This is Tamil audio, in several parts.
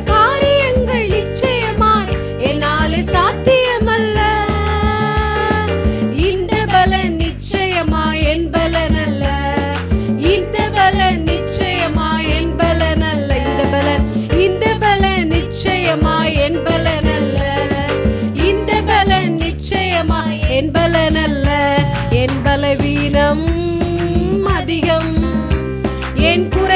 காரியங்கள் நிச்சயமாய் இந்த பலன் நிச்சயமா என் பலன் இந்த பலன் நிச்சயமா என் இந்த பலன் இந்த பலன் நிச்சயமா என் அல்ல இந்த பலன் நிச்சயமா என் பலன் அல்ல அதிகம். என் குறை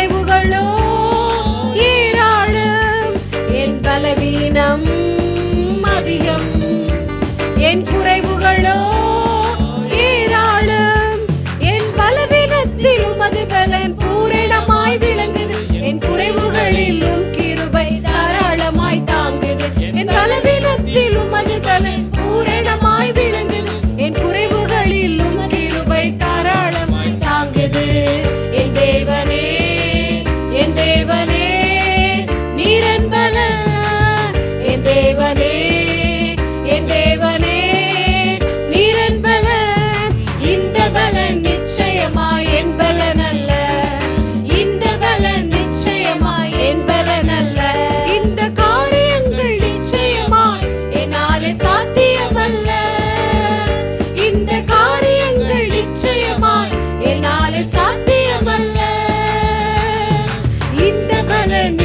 என் தேவனே என் தேவனே நீரன் பலன் இந்த பலன் நிச்சயமா என் பலன் அல்ல. இந்த பலன் நிச்சயமா என் பலன் அல்ல. இந்த காரியங்கள் நிச்சயமா என்னாலே சாத்தியமல்ல. இந்த காரியங்கள் நிச்சயமா என்னாலே சாத்தியமல்ல. இந்த பலன்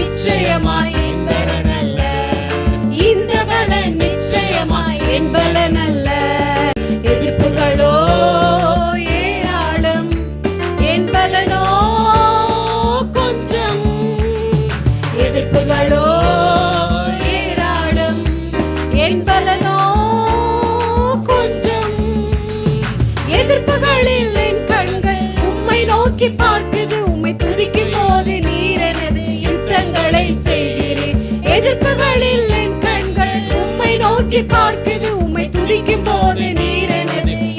எட்டி பார்க்குது உம்மை துதிக்கும் போது நீர்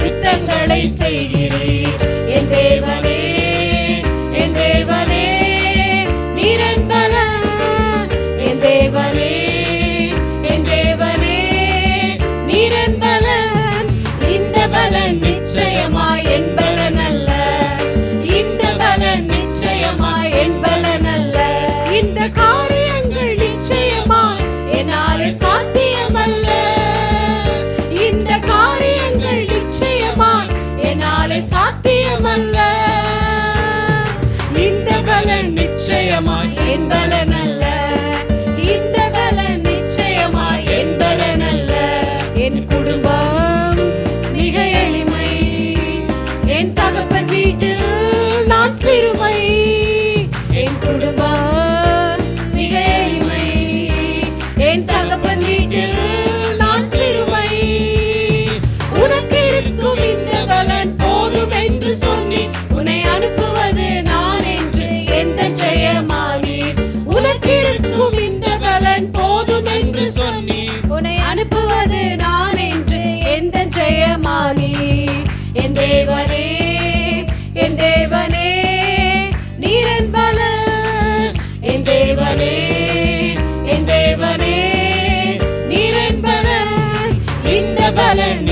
யுத்தங்களை செய்கிறீர். என் தேவனே என் இந்த பலன் என்பலன the valley.